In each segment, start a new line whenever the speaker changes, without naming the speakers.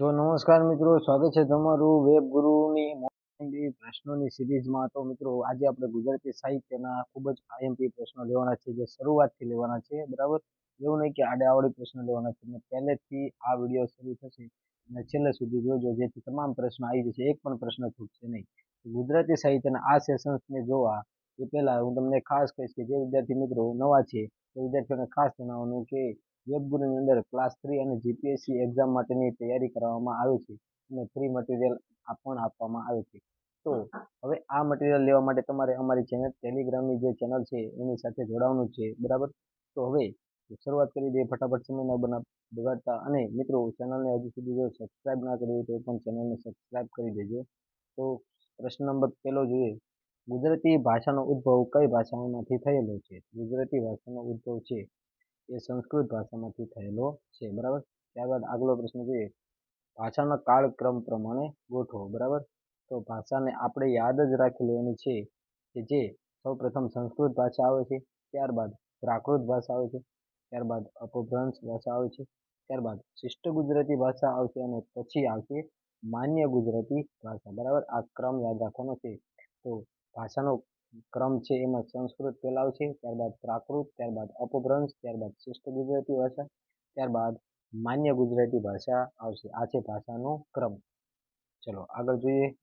જો નમસ્કાર મિત્રો, સ્વાગત છે તમારું વેબ ગુરુની આઈએમપી પ્રશ્નોની સિરીઝમાં. તો મિત્રો, આજે આપણે ગુજરાતી સાહિત્યના ખૂબ જ આઈએમપી પ્રશ્નો લેવાના છે, જે શરૂઆતથી લેવાના છે, બરાબર? એવું નહીં કે આડે આવડી પ્રશ્નો લેવાના છે પહેલેથી આ વીડિયો શરૂ થશે અને છેલ્લે સુધી જોજો, જેથી તમામ પ્રશ્નો આવી જશે, એક પણ પ્રશ્ન છૂટશે નહીં. ગુજરાતી સાહિત્યના આ સેશન્સને જોવા, એ પહેલાં હું તમને ખાસ કહીશ કે જે વિદ્યાર્થી મિત્રો નવા છે તે વિદ્યાર્થીઓને ખાસ જણાવવાનું કે વેબગુરુની અંદર ક્લાસ થ્રી અને જીપીએસસી એક્ઝામ માટેની તૈયારી કરવામાં આવે છે અને ફ્રી મટીરિયલ પણ આપવામાં આવે છે. તો હવે આ મટીરિયલ લેવા માટે તમારે અમારી ચેનલ ટેલિગ્રામની જે ચેનલ છે એની સાથે જોડાવાનું છે, બરાબર? તો હવે શરૂઆત કરી દઈએ ફટાફટ સમય ન બના, બગાડતા અને મિત્રો ચેનલને હજુ સુધી જો સબસ્ક્રાઈબ ના કરી તો પણ ચેનલને સબસ્ક્રાઈબ કરી દેજો. તો પ્રશ્ન નંબર પહેલો જોઈએ, ગુજરાતી ભાષાનો ઉદ્ભવ કઈ ભાષાઓમાંથી થયેલો છે? ગુજરાતી ભાષાનો ઉદ્ભવ છે એ સંસ્કૃત ભાષામાંથી થયેલો છે, બરાબર? ત્યારબાદ આગલો પ્રશ્ન જોઈએ. ભાષાના કાળક્રમ પ્રમાણે ગોઠવો, બરાબર? તો ભાષાને આપણે યાદ જ રાખી લેવાની છે કે જે સૌ પ્રથમ સંસ્કૃત ભાષા આવે છે, ત્યારબાદ પ્રાકૃત ભાષા આવે છે, ત્યારબાદ અપભ્રંશ ભાષા આવે છે, ત્યારબાદ શિષ્ટ ગુજરાતી ભાષા આવશે અને પછી આવશે માન્ય ગુજરાતી ભાષા, બરાબર? આ ક્રમ યાદ રાખવાનો છે. તો ભાષાનો ક્રમ છે એમાં સંસ્કૃત ફેલાવશે, ત્યારબાદ પ્રાકૃત, ત્યારબાદ અપભ્રંશ, ત્યારબાદ શ્રેષ્ઠ ગુજરાતી ભાષા, ત્યારબાદ માન્ય ગુજરાતી ભાષા આવશે. આ છે ભાષાનો ક્રમ. ચલો, આગળ જોઈએ.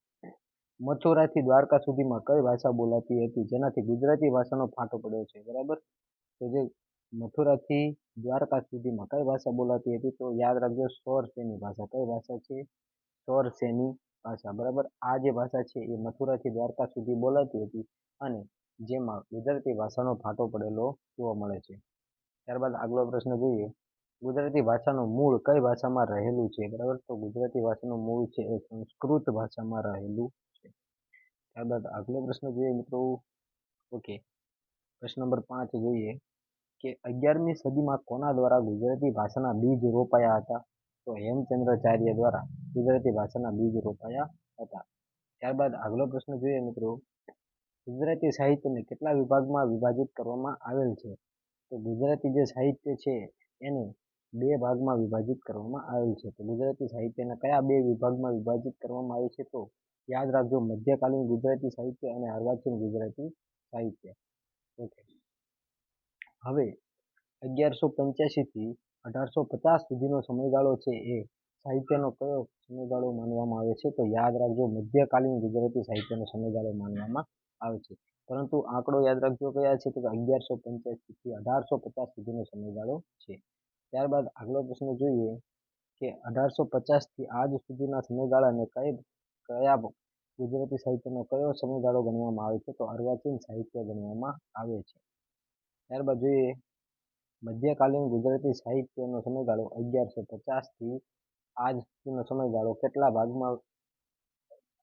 મથુરાથી દ્વારકા સુધીમાં કઈ ભાષા બોલાતી હતી? જેનાથી ગુજરાતી ભાષાનો ફાંટો પડ્યો છે, બરાબર? તો જે મથુરાથી દ્વારકા સુધીમાં કઈ ભાષા બોલાતી હતી? તો યાદ રાખજો, સ્વર સેની ભાષા? કઈ ભાષા છે? સ્વર સેની ભાષા, બરાબર? આ જે ભાષા છે એ મથુરાથી દ્વારકા સુધી બોલાતી હતી. અને જેમાં ગુજરાતી ભાષાનો ફાટો પડેલો જોવા મળે છે. ત્યારબાદ આગલો પ્રશ્ન જોઈએ ગુજરાતી ભાષાનું મૂળ કઈ ભાષામાં રહેલું છે? બરાબર? તો ગુજરાતી ભાષાનું મૂળ છે એ સંસ્કૃત ભાષામાં રહેલું છે. ત્યારબાદ આગલો પ્રશ્ન જોઈએ મિત્રો. ઓકે પ્રશ્ન નંબર પાંચ જોઈએ કે અગિયારમી સદીમાં કોના દ્વારા ગુજરાતી ભાષાના બીજ રોપાયા હતા? તો હેમચંદ્રાચાર્ય દ્વારા ગુજરાતી ભાષાના બીજ રોપાયા હતા. ત્યારબાદ આગલો પ્રશ્ન જોઈએ મિત્રો. ગુજરાતી સાહિત્યને કેટલા વિભાગમાં વિભાજિત કરવામાં આવેલ છે? તો ગુજરાતી જે સાહિત્ય છે, એને બે ભાગમાં વિભાજિત કરવામાં આવેલ છે. તો ગુજરાતી સાહિત્યના કયા બે વિભાગમાં વિભાજિત કરવામાં આવે છે? તો યાદ રાખજો, મધ્યકાલીન ગુજરાતી સાહિત્ય અને અર્વાચીન ગુજરાતી સાહિત્ય. ઓકે. હવે, અગિયારસો પંચ્યાસીથી અઢારસો પચાસ સુધીનો સમયગાળો છે એ સાહિત્યનો કયો સમયગાળો માનવામાં આવે છે? તો યાદ રાખજો, મધ્યકાલીન ગુજરાતી સાહિત્યનો સમયગાળો માનવામાં આવે છે. પરંતુ આંકડો યાદ રાખજો કયા છે તો અગિયારસો પંચ્યાસીથી અઢારસો પચાસ સુધીનો સમયગાળો છે. ત્યારબાદ આગલો પ્રશ્ન જોઈએ કે અઢારસો પચાસથી આજ સુધીના સમયગાળાને કઈ, કયા ગુજરાતી સાહિત્યનો કયો સમયગાળો ગણવામાં આવે છે? તો અર્વાચીન સાહિત્ય ગણવામાં આવે છે. ત્યારબાદ જોઈએ મધ્યકાલીન ગુજરાતી સાહિત્યનો સમયગાળો અગિયારસો પચાસથી આજ સુધીનો સમયગાળો કેટલા ભાગમાં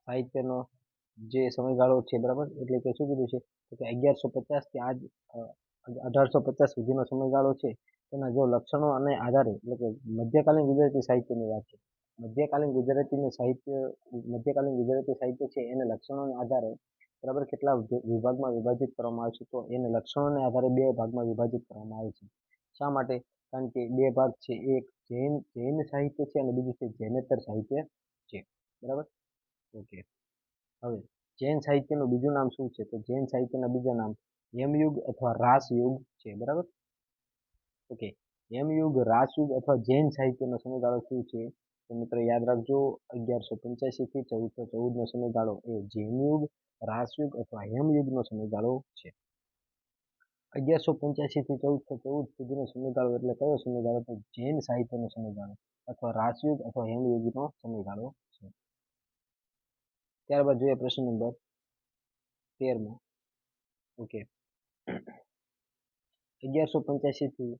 સાહિત્યનો જે સમયગાળો છે, બરાબર? એટલે કે શું કીધું છે કે અગિયારસો પચાસથી આજ અઢારસો પચાસ સુધીનો સમયગાળો છે. તેના જો લક્ષણો અને આધારે, એટલે કે મધ્યકાલીન ગુજરાતી સાહિત્યની વાત છે. મધ્યકાલીન ગુજરાતીનું સાહિત્ય, મધ્યકાલીન ગુજરાતી સાહિત્ય છે, એને લક્ષણોના આધારે, બરાબર, કેટલા વિભાગમાં વિભાજિત કરવામાં આવે છે, તો એને લક્ષણોને આધારે બે ભાગમાં વિભાજિત કરવામાં આવે છે. શા માટે? કારણ કે બે ભાગ છે, એક જૈન જૈન સાહિત્ય છે અને બીજું છે જૈનેતર સાહિત્ય છે. બરાબર? ઓકે. હવે જૈન સાહિત્યનું બીજું નામ શું છે? તો જૈન સાહિત્યના બીજા નામ યમયુગ અથવા રાસયુગ છે, બરાબર? ઓકે, યમયુગ, રાસયુગ અથવા જૈન સાહિત્યનો સમયગાળો શું છે? તો મિત્રો યાદ રાખજો, અગિયારસો પંચ્યાસીથી ચૌદસો ચૌદનો સમયગાળો એ જૈનયુગ, રાસયુગ અથવા હેમયુગનો સમયગાળો છે. અગિયારસો પંચ્યાસીથી ચૌદસો ચૌદ સુધીનો સમયગાળો એટલે કયો સમયગાળો? તો જૈન સાહિત્યનો સમયગાળો અથવા રાસયુગ અથવા હેમયુગનો સમયગાળો છે. ત્યારબાદ જોઈએ પ્રશ્ન નંબર તેરમો. ઓકે અગિયારસો પંચ્યાસીથી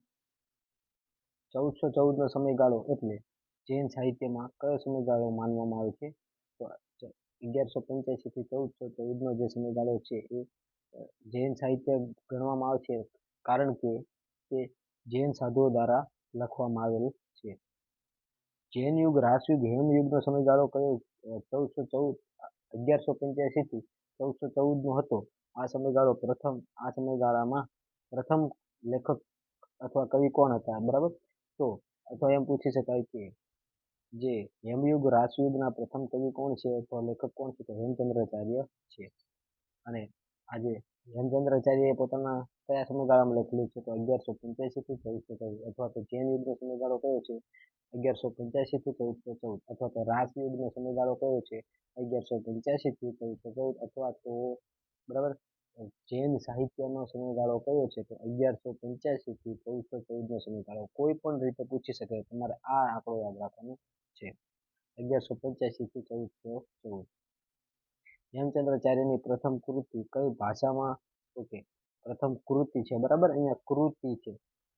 ચૌદસો ચૌદનો સમયગાળો એટલે જૈન સાહિત્યમાં કયો સમયગાળો માનવામાં આવે છે? તો અગિયારસો પંચ્યાસીથી ચૌદસો ચૌદનો જે સમયગાળો છે એ જૈન સાહિત્ય ગણવામાં આવે છે કારણ કે તે જૈન સાધુઓ દ્વારા લખવામાં આવેલ છે. જૈન યુગ રાસયુગ હેમ યુગનો સમયગાળો કયો? ચૌદસો ચૌદ અગિયારસો પંચ્યાસીથી ચૌદસો ચૌદનો હતો. આ સમયગાળો પ્રથમ, આ સમયગાળામાં પ્રથમ લેખક અથવા કવિ કોણ હતા? બરાબર? તો અથવા એમ પૂછી શકાય કે જે હેમયુગ રાસયુગના પ્રથમ કવિ કોણ છે અથવા લેખક કોણ છે? તો હેમચંદ્રાચાર્ય છે. અને આજે હેમચંદ્રાચાર્યએ પોતાના કયા સમયગાળામાં લખેલું છે? તો અગિયારસો પંચ્યાસીથી ચૌદસો ચૌદ. અથવા તો જૈન યુગનો સમયગાળો કયો છે? અગિયારસો પંચ્યાસીથી ચૌદસો ચૌદ. અથવા તો રાજયુગનો સમયગાળો કયો છે? અગિયારસો પંચ્યાસીથી ચૌદસો ચૌદ. અથવા તો, બરાબર? જૈન સાહિત્યનો સમયગાળો કયો છે? તો અગિયારસો પંચ્યાસીથી ચૌદસો ચૌદનો સમયગાળો. કોઈ પણ રીતે પૂછી શકે. તમારે આ આંકડો યાદ રાખવાનો છે. અગિયારસો પંચ્યાસીથી ચૌદસો ચૌદ. હેમચંદ્રાચાર્યની પ્રથમ કૃતિ કઈ ભાષામાં? ઓકે. પ્રથમ કૃતિ છે, બરાબર? અહીંયા કૃતિ છે.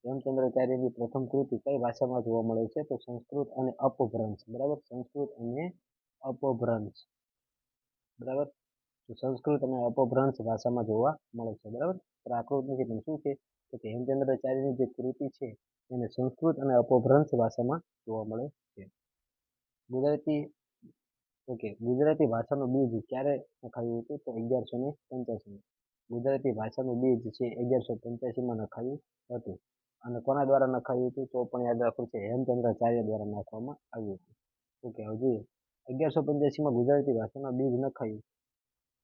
હેમચંદ્રાચાર્યની પ્રથમ કૃતિ કઈ ભાષામાં જોવા મળે છે? તો સંસ્કૃત અને અપભ્રંશ, બરાબર? સંસ્કૃત અને અપભ્રંશ, બરાબર? સંસ્કૃત અને અપભ્રંશ ભાષામાં જોવા મળે છે, બરાબર? પ્રાકૃત નથી પણ શું છે? તો કે હેમચંદ્રાચાર્યની જે કૃતિ છે, એને સંસ્કૃત અને અપભ્રંશ ભાષામાં જોવા મળે છે. ગુજરાતી, ઓકે, ગુજરાતી ભાષાનું બીજ ક્યારે નખાયું હતું? તો અગિયારસો ને પંચ્યાસીમાં ગુજરાતી ભાષાનું બીજ છે અગિયારસો પંચ્યાસીમાં નખાયું હતું. અને કોના દ્વારા નખાયું હતું તો પણ યાદ રાખવું છે હેમચંદ્રાચાર્ય દ્વારા નાખવામાં આવ્યું હતું. ઓકે હવે જોઈએ અગિયારસો પંચ્યાસીમાં ગુજરાતી ભાષાના બીજ નખાયું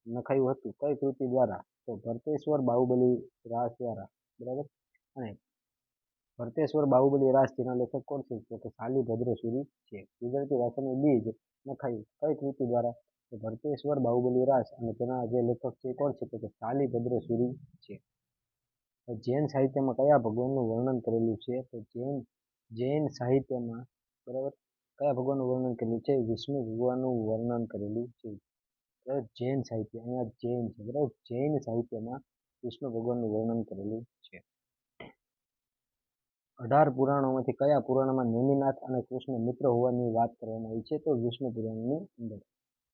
નખાયું હતું કઈ કૃતિ દ્વારા? તો ભરતેશ્વર બાહુબલી રાસ દ્વારા, બરાબર? અને ભરતેશ્વર બાહુબલી રાસ જેના લેખક કોણ છે? તો કે શાલીભદ્ર સુરી છે. ગુજરાતી ભાષાનું બીજ નખાયું કઈ કૃતિ દ્વારા? તો ભરતેશ્વર બાહુબલી રાસ અને તેના જે લેખક છે કોણ છે તો કે શાલીભદ્ર સુરી છે. જૈન સાહિત્યમાં કયા ભગવાનનું વર્ણન કરેલું છે? તો જૈન જૈન સાહિત્યમાં, બરાબર? કયા ભગવાનનું વર્ણન કરેલું છે? વિષ્ણુ ભગવાનનું વર્ણન કરેલું છે. બરાબર? જૈન સાહિત્ય, અહીંયા જૈન છે. બરાબર? જૈન સાહિત્યમાં વિષ્ણુ ભગવાનનું વર્ણન કરેલું છે. અઢાર પુરાણોમાંથી કયા પુરાણમાં નેમિનાથ અને કૃષ્ણ મિત્ર હોવાની વાત કરવામાં આવી છે? તો વિષ્ણુ પુરાણની અંદર.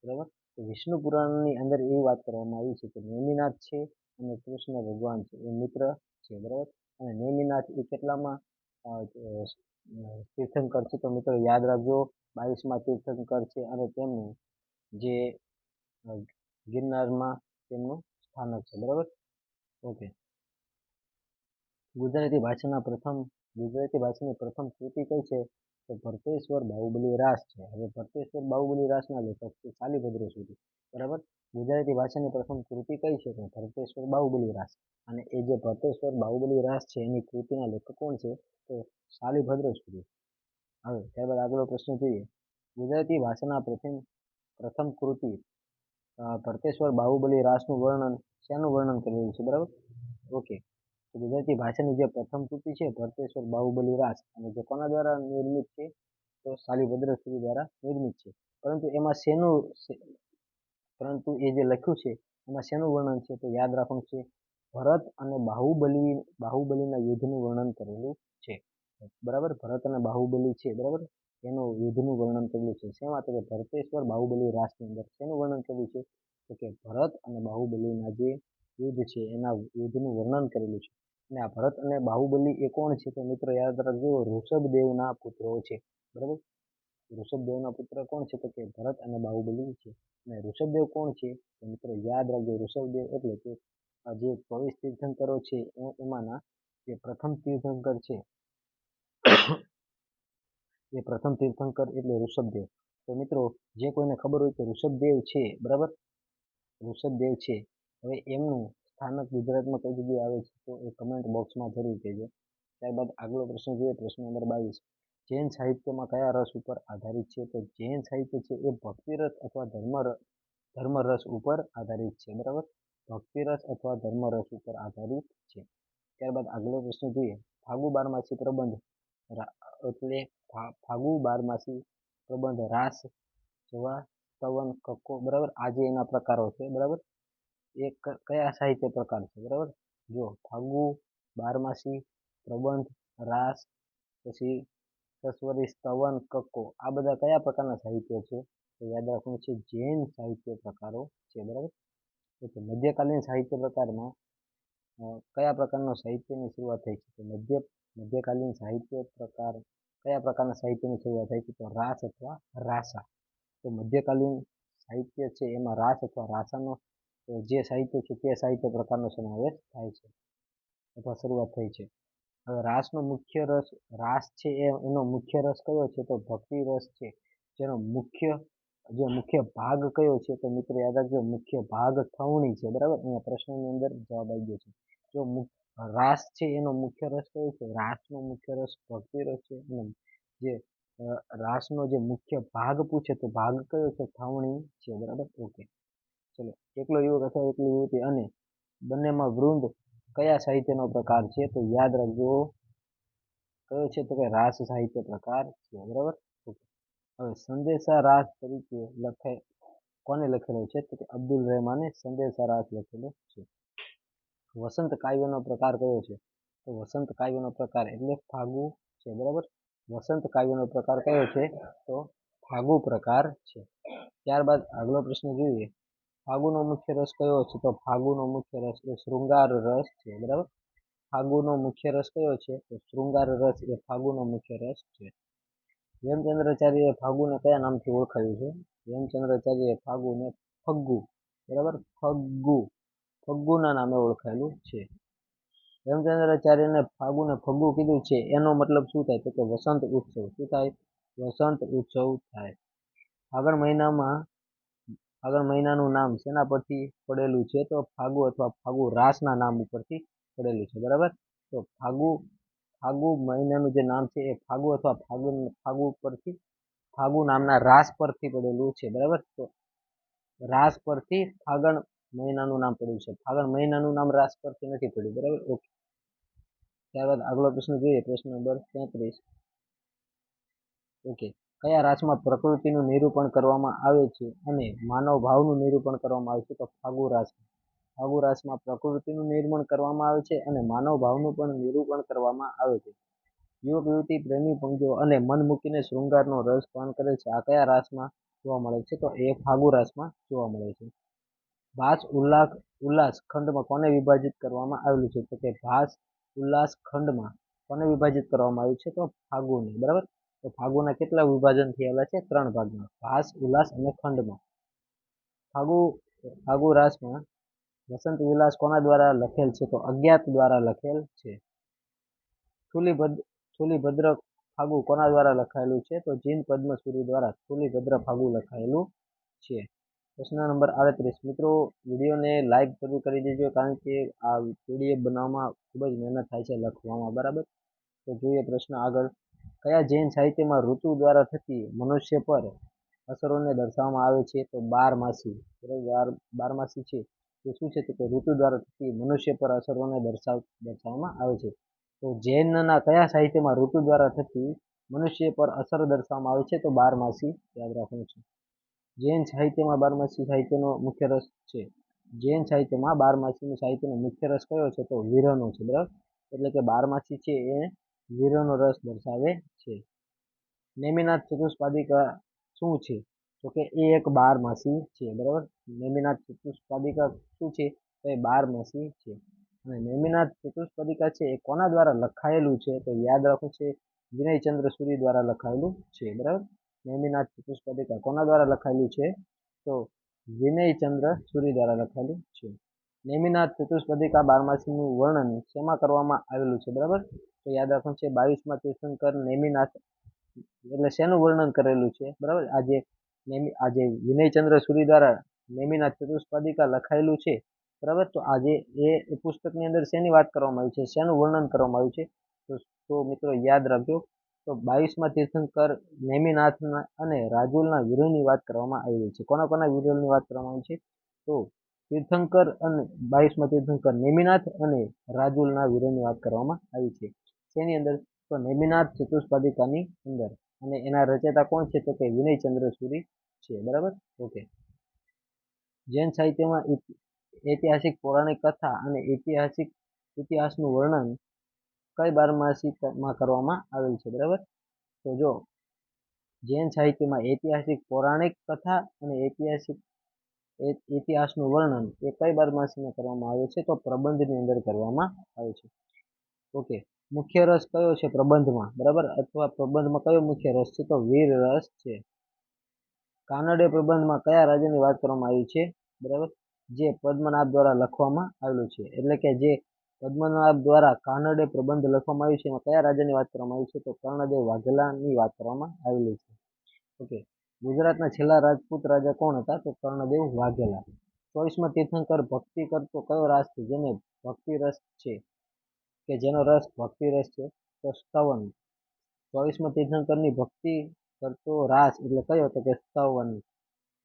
બરાબર? વિષ્ણુ પુરાણની અંદર એવી વાત કરવામાં આવી છે કે નેમિનાથ છે અને કૃષ્ણ ભગવાન છે. એ મિત્ર છે, બરાબર? અને નેમિનાથ એ કેટલામાં તીર્થંકર છે તો મિત્રો યાદ રાખજો, બાવીસમાં તીર્થંકર છે અને તેમનું જે ગિરનારમાં તેમનું સ્થાનક છે, બરાબર? ઓકે. ગુજરાતી ભાષાના પ્રથમ, ગુજરાતી ભાષાની પ્રથમ કૃતિ કઈ છે? તો ભરતેશ્વર બાહુબલી રાસ છે. હવે ભરતેશ્વર બાહુબલી રાસના લેખક છે શાલીભદ્ર સુધી. બરાબર? ગુજરાતી ભાષાની પ્રથમ કૃતિ કઈ છે? તો ભરતેશ્વર બાહુબલી રાસ. અને એ જે ભરતેશ્વર બાહુબલી રાસ છે, એની કૃતિના લેખક કોણ છે? તો શાલીભદ્ર સુધી. હવે ત્યારબાદ આગળ પ્રશ્ન જોઈએ. ગુજરાતી ભાષાના પ્રથમ પ્રથમ કૃતિ ભરતેશ્વર બાહુબલી રાસનું વર્ણન, શેનું વર્ણન કરેલું છે? બરાબર? ઓકે. ગુજરાતી ભાષાની જે પ્રથમ કૃતિ છે, ભરતેશ્વર બાહુબલી રાસ અને જે કોના દ્વારા નિર્મિત છે, તો શાલીભદ્ર શ્રી દ્વારા નિર્મિત છે. પરંતુ એમાં શેનું પરંતુ એ જે લખ્યું છે, એમાં શેનું વર્ણન છે, તો યાદ રાખવાનું છે, ભરત અને બાહુબલી, બાહુબલીના યુદ્ધનું વર્ણન કરેલું છે. બરાબર? ભરત અને બાહુબલી છે, બરાબર? એનું યુદ્ધનું વર્ણન કરેલું છે. શેમાં? તો કે ભરતેશ્વર બાહુબલી રાસની અંદર શેનું વર્ણન કરેલું છે? તો કે ભરત અને બાહુબલીના જે યુદ્ધ છે, એના યુદ્ધનું વર્ણન કરેલું છે. અને આ ભરત અને બાહુબલી એ કોણ છે તો મિત્રો યાદ રાખજો? ઋષભદેવના પુત્રો છે. બરાબર? ઋષભદેવના પુત્ર કોણ છે તો કે ભરત અને બાહુબલી છે. અને ઋષભદેવ કોણ છે તો મિત્રો યાદ રાખજો? ઋષભદેવ એટલે કે જે ચોવીસ તીર્થંકરો છે એમાંના જે પ્રથમ તીર્થંકર છે, એ પ્રથમ તીર્થંકર એટલે ઋષભદેવ. તો મિત્રો, જે કોઈને ખબર હોય કે ઋષભદેવ છે, બરાબર? ઋષભદેવ છે. હવે એમનું સ્થાનક ગુજરાતમાં કઈ જગ્યાએ આવે છે તો એ કમેન્ટ બોક્સમાં જરૂર કહેજો. ત્યારબાદ આગલો પ્રશ્ન જોઈએ, પ્રશ્ન નંબર બાવીસ. જૈન સાહિત્યમાં કયા રસ ઉપર આધારિત છે? તો જૈન સાહિત્ય છે એ ભક્તિરસ અથવા ધર્મ ધર્મરસ ઉપર આધારિત છે, બરાબર? ભક્તિરસ અથવા ધર્મરસ ઉપર આધારિત છે. ત્યારબાદ આગલો પ્રશ્ન જોઈએ. ફાગુ બારમાસી પ્રબંધ એટલે ફાગુ બારમાસી પ્રબંધ રાસ, જવા સ્તવન કક્કો, બરાબર? આજે એના પ્રકારો છે, બરાબર? એ કયા સાહિત્ય પ્રકાર છે? બરાબર? જો ફાગુ બારમાસી, પ્રબંધ, રાસ, પછી સસ્વરી, સ્તવન, કક્કો, આ બધા કયા પ્રકારના સાહિત્ય છે? તો યાદ રાખવાનું છે જૈન સાહિત્ય પ્રકારો છે, બરાબર? તો મધ્યકાલીન સાહિત્ય પ્રકારમાં કયા પ્રકારનો સાહિત્યની શરૂઆત થઈ છે? તો મધ્ય, મધ્યકાલીન સાહિત્ય પ્રકાર, કયા પ્રકારના સાહિત્યની શરૂઆત થઈ છે? તો રાસ અથવા રાસા. તો મધ્યકાલીન સાહિત્ય છે, એમાં રાસ અથવા રાસાનો જે સાહિત્ય છે તે સાહિત્ય પ્રકારનો સમાવેશ થાય છે અથવા શરૂઆત થઈ છે. હવે રાસનો મુખ્ય રસ, રાસ છે એ, એનો મુખ્ય રસ કયો છે? તો ભક્તિ રસ છે. જેનો મુખ્ય, જે મુખ્ય ભાગ કયો છે? તો મિત્રો યાદ રાખજો, મુખ્ય ભાગ થવણી છે. બરાબર? અહીંયા પ્રશ્નની અંદર જવાબ આવી ગયો છે. જો રાસ છે એનો મુખ્ય રસ કયો છે? રાસનો મુખ્ય રસ ભક્તિ રસ છે. અને જે રાસનો જે મુખ્ય ભાગ પૂછે તો ભાગ કયો છે? થવણી છે. બરાબર? ઓકે. ચલો એકલો યુવક અથવા એકલી યુવતી અને બંનેમાં વૃંદ કયા સાહિત્યનો પ્રકાર છે તો યાદ રાખજો. કયો છે તો કે રાસ સાહિત્ય પ્રકાર છે, બરાબર? હવે સંદેશા રાસ તરીકે લખે, કોને લખેલો છે? તો કે અબ્દુલ રહેમાને સંદેશા રાસ લખેલો છે. વસંત કાવ્યનો પ્રકાર કયો છે? તો વસંત કાવ્યનો પ્રકાર એટલે ફાગુ છે, બરાબર? વસંત કાવ્યનો પ્રકાર કયો છે? તો ફાગુ પ્રકાર છે. ત્યારબાદ આગલો પ્રશ્ન જોઈએ. ફાગુનો મુખ્ય રસ કયો છે? તો ફાગુનો મુખ્ય રસ એ શૃંગાર રસ છે, બરાબર? ફાગુનો મુખ્ય રસ કયો છે? તો શૃંગાર રસ એ ફાગુનો મુખ્ય રસ છે. હેમચંદ્રાચાર્યએ ફાગુને કયા નામથી ઓળખાયું છે? હેમચંદ્રાચાર્યએ ફાગુને ફગ્ગુ, બરાબર? ફગ્ગુ. ફગ્ગુના નામે ઓળખાયેલું છે. હેમચંદ્રાચાર્યને ફાગુને ફગ્ગુ કીધું છે, એનો મતલબ શું થાય? તો કે વસંત ઉત્સવ. શું થાય? વસંત ઉત્સવ થાય. ફાગણ મહિનામાં ફાગણ મહિનાનું નામ શેના પરથી પડેલું છે? તો ફાગુ અથવા ફાગુ રાસના નામ ઉપરથી પડેલું છે, બરાબર? તો ફાગુ ફાગુ મહિનાનું જે નામ છે એ ફાગુ અથવા ફાગુ ફાગુ પરથી, ફાગુ નામના રાસ પરથી પડેલું છે, બરાબર? તો રાસ પરથી ફાગણ મહિનાનું નામ પડ્યું છે. ફાગણ મહિનાનું નામ રાસ પરથી નથી પડ્યું, બરાબર? ઓકે. ત્યારબાદ આગલો પ્રશ્ન જોઈએ, પ્રશ્ન નંબર તેત્રીસ. ઓકે. કયા રાસમાં પ્રકૃતિનું નિરૂપણ કરવામાં આવે છે અને માનવ ભાવનું નિરૂપણ કરવામાં આવે છે? તો ફાગુ રાસ. ફાગુ રાસમાં પ્રકૃતિનું નિર્માણ કરવામાં આવે છે અને માનવ ભાવનું પણ નિરૂપણ કરવામાં આવે છે. યુવક, યુવતી, પ્રેમી પંક્તિઓ અને મન મૂકીને શૃંગારનો રસ પાન કરે છે. આ કયા રાસમાં જોવા મળે છે? તો એ ફાગુ રાસમાં જોવા મળે છે. ભાસ, ઉલ્લાસ ઉલ્લાસ ખંડમાં કોને વિભાજિત કરવામાં આવેલું છે? તો કે ભાસ, ઉલ્લાસ ખંડમાં કોને વિભાજિત કરવામાં આવ્યું છે? તો ફાગુને. બરાબર? તો ફાગુના કેટલા વિભાજન થયેલા છે? ત્રણ ભાગમાં. ભાસ ઉલ્લાસ અને ખંડમાં. ફાગુ ફાગુ રાસમાં વસંત વિલાસ કોના દ્વારા લખેલ છે? તો અજ્ઞાત દ્વારા લખેલ છે. થુલીભદ્ર થુલીભદ્ર ફાગુ કોના દ્વારા લખાયેલું છે? તો જીન પદ્મસુરી દ્વારા થુલીભદ્ર ફાગુ લખાયેલું છે. પ્રશ્ન નંબર આડત્રીસ. મિત્રો, વિડીયોને લાઈક જરૂર કરી દેજો, કારણ કે આ પીડીએફ બનાવવામાં ખૂબ જ મહેનત થાય છે લખવામાં, બરાબર? તો જોઈએ પ્રશ્ન આગળ. કયા જૈન સાહિત્યમાં ઋતુ દ્વારા થતી મનુષ્ય પર અસરોને દર્શાવવામાં આવે છે? તો બારમાસી. બરાબર બારમાસી છે. તે શું છે? કે ઋતુ દ્વારા થતી મનુષ્ય પર અસરોને દર્શાવ, દર્શાવવામાં આવે છે. તો જૈનના કયા સાહિત્યમાં ઋતુ દ્વારા થતી મનુષ્ય પર અસર દર્શાવવામાં આવે છે? તો બારમાસી. યાદ રાખવું છે. જૈન સાહિત્યમાં બારમાસી સાહિત્યનો મુખ્ય રસ છે. જૈન સાહિત્યમાં બારમાસીનું સાહિત્યનો મુખ્ય રસ કયો છે? તો વિરહનો છે. બરાબર? એટલે કે બારમાસી છે એ વીરનો રસ દર્શાવે છે. નેમિનાથ ચતુષ્પાદિકા શું છે? તો કે એ એક બારમાસી છે, બરાબર? નેમિનાથ ચતુષ્પાદિકા શું છે? તો એ બારમાસી છે. અને નેમિનાથ ચતુષ્પાદિકા છે એ કોના દ્વારા લખાયેલું છે? તો યાદ રાખવું છે, વિનયચંદ્ર સૂરી દ્વારા લખાયેલું છે, બરાબર? નેમિનાથ ચતુષ્પાદિકા કોના દ્વારા લખાયેલું છે? તો વિનયચંદ્ર સૂરી દ્વારા લખાયેલું છે. નેમિનાથ ચતુષ્પદિકા બારમાસીનું વર્ણન શેમાં કરવામાં આવેલું છે, બરાબર? તો યાદ રાખવાનું છે, બાવીસમાં તીર્થંકર નેમિનાથ, એટલે શેનું વર્ણન કરેલું છે? બરાબર? આજે નેમી, આજે વિનયચંદ્ર સૂરી દ્વારા નેમિનાથ ચતુષ્પાદિકા લખાયેલું છે. બરાબર? તો આજે એ પુસ્તકની અંદર શેની વાત કરવામાં આવી છે? શેનું વર્ણન કરવામાં આવ્યું છે? તો તો મિત્રો યાદ રાખજો. તો બાવીસમાં તીર્થંકર નેમિનાથના અને રાજુલના વિરોહની વાત કરવામાં આવી છે. કોના કોના વિરોહની વાત કરવામાં આવી છે? તો તીર્થંકર અને બાવીસમાં તીર્થંકર નેમિનાથ અને રાજુલના વિરોહની વાત કરવામાં આવી છે. શેની અંદર? તો નેમિનાથ ચતુષ્પાદિકાની અંદર. અને એના રચયિતા કોણ છે? તો કે વિનયચંદ્ર સુરી છે. બરાબર? ઓકે. જૈન સાહિત્યમાં ઐતિહાસિક પૌરાણિક કથા અને ઐતિહાસિક ઇતિહાસનું વર્ણન કઈ બારમાસીમાં કરવામાં આવેલ છે? બરાબર? તો જો, જૈન સાહિત્યમાં ઐતિહાસિક પૌરાણિક કથા અને ઐતિહાસિક ઇતિહાસનું વર્ણન એ કઈ બારમાસીમાં કરવામાં આવે છે? તો પ્રબંધની અંદર કરવામાં આવે છે. ઓકે. મુખ્ય રસ કયો છે પ્રબંધમાં? બરાબર? અથવા પ્રબંધમાં કયો મુખ્ય રસ છે? તો વીર રસ છે. કાનડે પ્રબંધમાં કયા રાજાની વાત કરવામાં આવી છે? બરાબર? જે પદ્મનાભ દ્વારા લખવામાં આવેલું છે. એટલે કે જે પદ્મનાભ દ્વારા કાનડે પ્રબંધ લખવામાં આવ્યું છે, એમાં કયા રાજાની વાત કરવામાં આવી છે? તો કર્ણદેવ વાઘેલાની વાત કરવામાં આવેલી છે. ઓકે. ગુજરાતના છેલ્લા રાજપૂત રાજા કોણ હતા? તો કર્ણદેવ વાઘેલા. ચોવીસમાં તીર્થંકર ભક્તિ કરતો કયો રાસ છે? જેને ભક્તિ રસ છે? કે જેનો રસ, ભક્તિ રસ છે, તો સ્તવન ચોવીસમાં તીર્થંકરની ભક્તિ કરતો રાસ એટલે કયો તો કે સ્તવન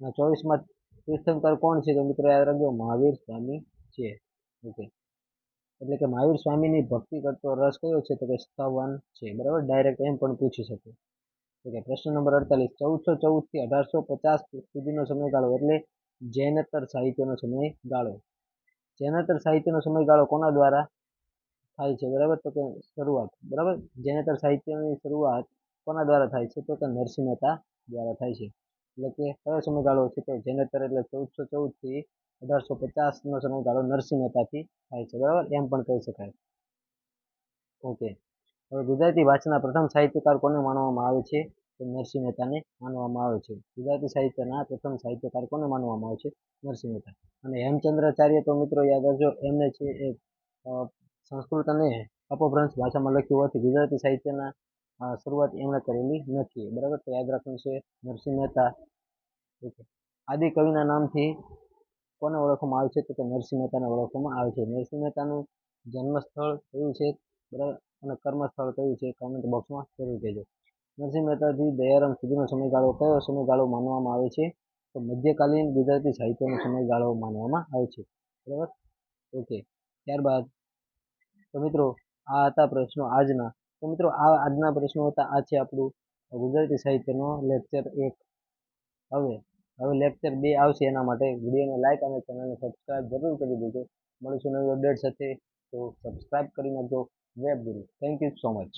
અને ચોવીસમાં તીર્થંકર કોણ છે તો મિત્રો યાદ રાખજો, મહાવીર સ્વામી છે. ઓકે. એટલે કે મહાવીર સ્વામીની ભક્તિ કરતો રસ કયો છે તો કે સ્તવન છે. બરાબર? ડાયરેક્ટ એમ પણ પૂછી શકે. ઓકે, પ્રશ્ન નંબર અડતાલીસ. ચૌદસો ચૌદથી અઢારસો પચાસ સુધીનો સમયગાળો એટલે જૈનતર સાહિત્યનો સમયગાળો. જૈનતર સાહિત્યનો સમયગાળો કોના દ્વારા? થાય છે, બરાબર? તો કે શરૂઆત, બરાબર? જેનેતર સાહિત્યની શરૂઆત કોના દ્વારા થાય છે? તો કે નરસિંહ મહેતા દ્વારા થાય છે. એટલે કે કયો સમયગાળો છે? તો જેનેતર એટલે ચૌદસો ચૌદથી અઢારસો પચાસનો સમયગાળો નરસિંહ મહેતાથી થાય છે, બરાબર? એમ પણ કહી શકાય. ઓકે હવે ગુજરાતી ભાષાના પ્રથમ સાહિત્યકાર કોને માનવામાં આવે છે? તો નરસિંહ મહેતાને માનવામાં આવે છે. ગુજરાતી સાહિત્યના પ્રથમ સાહિત્યકાર કોને માનવામાં આવે છે? નરસિંહ મહેતા. અને હેમચંદ્રાચાર્ય, તો મિત્રો યાદ રાખજો, એમને છે એ સંસ્કૃત અને અપભ્રંશ ભાષામાં લખ્યું હોવાથી ગુજરાતી સાહિત્યના શરૂઆત એમણે કરેલી નથી. બરાબર? તો યાદ રાખવાનું છે નરસિંહ મહેતા. ઓકે આદિ કવિના નામથી કોને ઓળખવામાં આવે છે? તો કે નરસિંહ મહેતાને ઓળખવામાં આવે છે. નરસિંહ મહેતાનું જન્મસ્થળ કયું છે? બરાબર? અને કર્મસ્થળ કયું છે? કમેન્ટ બોક્સમાં જરૂર કહેજો. નરસિંહ મહેતાથી દયારામ સુધીનો સમયગાળો કયો સમયગાળો માનવામાં આવે છે? તો મધ્યકાલીન ગુજરાતી સાહિત્યનો સમયગાળો માનવામાં આવે છે. બરાબર? ઓકે. ત્યારબાદ તો મિત્રો, આ હતા પ્રશ્નો આજના. તો મિત્રો, આ આજના પ્રશ્નો હતા. આ છે આપણું ગુજરાતી સાહિત્યનો લેક્ચર એક. હવે હવે લેક્ચર બે આવશે એના માટે. વિડીયોને લાઇક અને ચેનલને સબસ્ક્રાઈબ જરૂર કરી દેજો. મળીશું નવી અપડેટ સાથે. તો સબસ્ક્રાઈબ કરી નાખજો. વેબ ગુરુ. Thank you so much